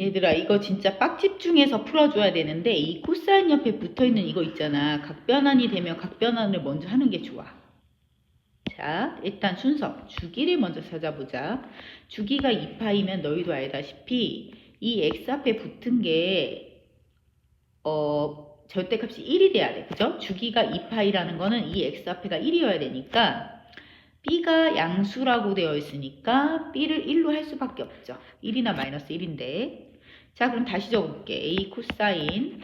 얘들아 이거 진짜 빡 집중해서 풀어줘야 되는데 이 코사인 옆에 붙어있는 이거 있잖아. 각변환이 되면 각변환을 먼저 하는 게 좋아. 자 일단 순서. 주기를 먼저 찾아보자. 주기가 2파이면 너희도 알다시피 이 x 앞에 붙은 게 어, 절대값이 1이 돼야 돼. 그죠? 주기가 2파이라는 거는 이 x 앞에가 1이어야 되니까 b가 양수라고 되어 있으니까 b를 1로 할 수밖에 없죠. 1이나 마이너스 1인데 자 그럼 다시 적어볼게. A 코사인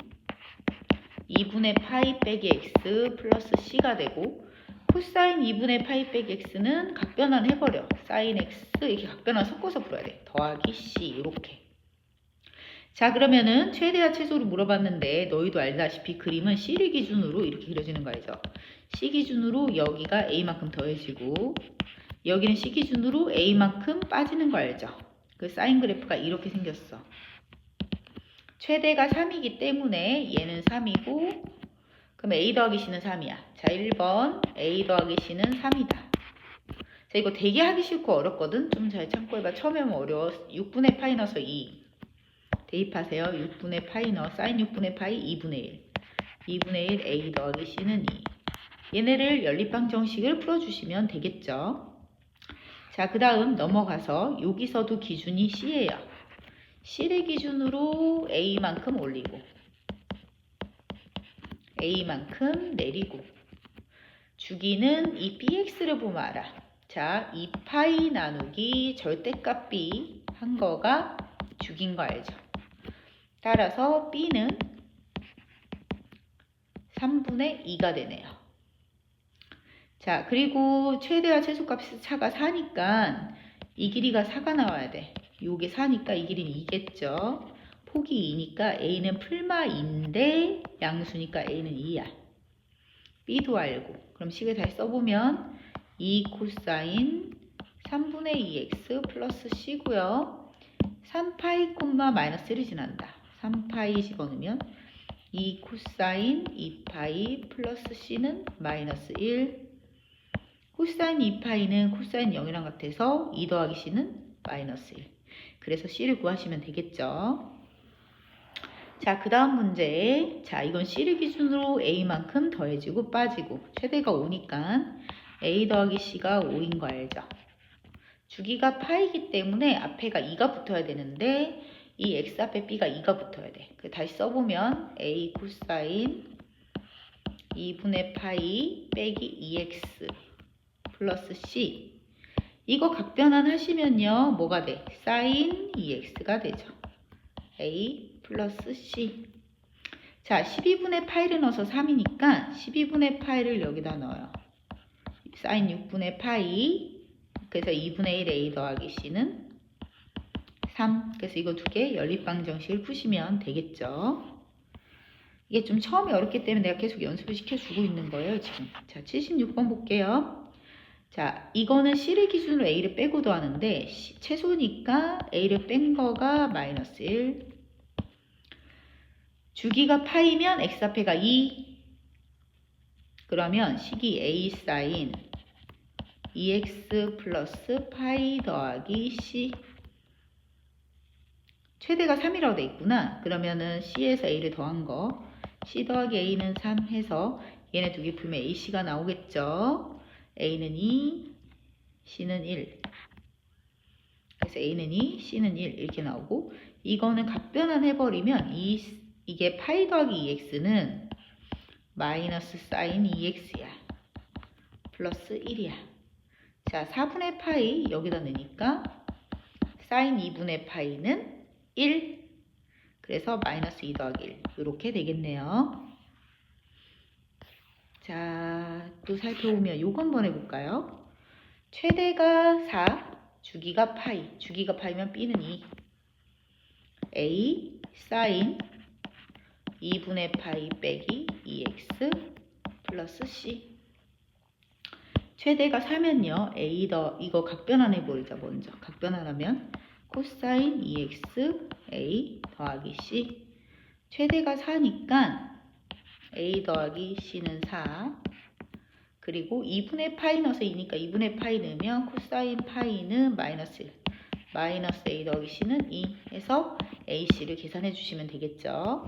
2분의 파이 빼기 x 플러스 c가 되고 코사인 2분의 파이 빼기 x는 각변환 해버려. 사인 x 이렇게 각변환 섞어서 풀어야 돼. 더하기 c 이렇게. 자 그러면은 최대와 최소를 물어봤는데 너희도 알다시피 그림은 c를 기준으로 이렇게 그려지는 거 알죠? C 기준으로 여기가 a만큼 더해지고 여기는 c 기준으로 a만큼 빠지는 거 알죠? 그 사인 그래프가 이렇게 생겼어 최대가 3이기 때문에 얘는 3이고 그럼 a 더하기 c는 3이야. 자 1번 a 더하기 c는 3이다. 자 이거 되게 하기 싫고 어렵거든. 좀 잘 참고해봐. 처음에 하면 어려워. 6분의 파이 넣어서 2 대입하세요. 6분의 파이 넣어 사인 6분의 파이 2분의 1 2분의 1 a 더하기 c는 2 얘네를 연립방 정식을 풀어주시면 되겠죠. 자 그 다음 넘어가서 여기서도 기준이 c예요. C를 기준으로 A만큼 올리고 A만큼 내리고 주기는 이 BX를 보면 알아. 자, 2파이 나누기 절대값 B 한 거가 주기인 거 알죠? 따라서 B는 3분의 2가 되네요. 자, 그리고 최대와 최소값 차가 4니까 이 길이가 4가 나와야 돼. 요게 4니까 이 길이는 2겠죠. 폭이 2니까 A는 풀마인데 양수니까 A는 2야. B도 알고. 그럼 식을 다시 써보면 2 코사인 3분의 2x 플러스 C고요. 3파이 콤마 마이너스 1이 지난다. 3파이 집어넣으면 2 코사인 2파이 플러스 C는 마이너스 1 코사인 2파이는 코사인 0이랑 같아서 2 더하기 C는 마이너스 1 그래서 C를 구하시면 되겠죠. 자, 그 다음 문제. 자, 이건 C를 기준으로 A만큼 더해지고 빠지고 최대가 5니까 A 더하기 C가 5인 거 알죠? 주기가 파이기 때문에 앞에가 2가 붙어야 되는데 이 X 앞에 B가 2가 붙어야 돼. 그 다시 써보면 A 코사인 2분의 파이 빼기 2X 플러스 C 이거 각변환 하시면요. 뭐가 돼? 사인 2x가 되죠. a 플러스 c 자, 12분의 파이를 넣어서 3이니까 12분의 파이를 여기다 넣어요. 사인 6분의 파이 그래서 2분의 1 a 더하기 c는 3 그래서 이거 두 개 연립방정식을 푸시면 되겠죠. 이게 좀 처음에 어렵기 때문에 내가 계속 연습을 시켜주고 있는 거예요. 지금 자 76번 볼게요. 자, 이거는 C를 기준으로 A를 빼고 더하는데 C, 최소니까 A를 뺀 거가 마이너스 1 주기가 파이면 X 앞에가 2 그러면 식이 A 사인 2X 플러스 파이 더하기 C. 최대가 3이라고 돼 있구나. 그러면은 C에서 A를 더한 거. C 더하기 A는 3 해서 얘네 두 개 풀면 AC가 나오겠죠 A는 2, C는 1. 그래서 A는 2, C는 1 이렇게 나오고 이거는 각변환 해버리면 이, 이게 파이 더하기 2x는 마이너스 사인 2x야. 플러스 1이야. 자, 4분의 파이 여기다 넣으니까 사인 2분의 파이는 1. 그래서 마이너스 2 더하기 1 이렇게 되겠네요. 자, 또 살펴보면 요거 한번 해볼까요? 최대가 4, 주기가 파이. 주기가 파이면 B는 2. A 사인 2분의 파이 빼기 2x 플러스 C. 최대가 4면요. A 더 이거 각변환 해보자 먼저. 각변환하면 코사인 2x A 더하기 C. 최대가 4니까 a 더하기 c는 4 그리고 2분의 파이 넣어서 2니까 2분의 파이 넣으면 코사인 파이는 마이너스 1 마이너스 a 더하기 c는 2 해서 AC를 계산해 주시면 되겠죠.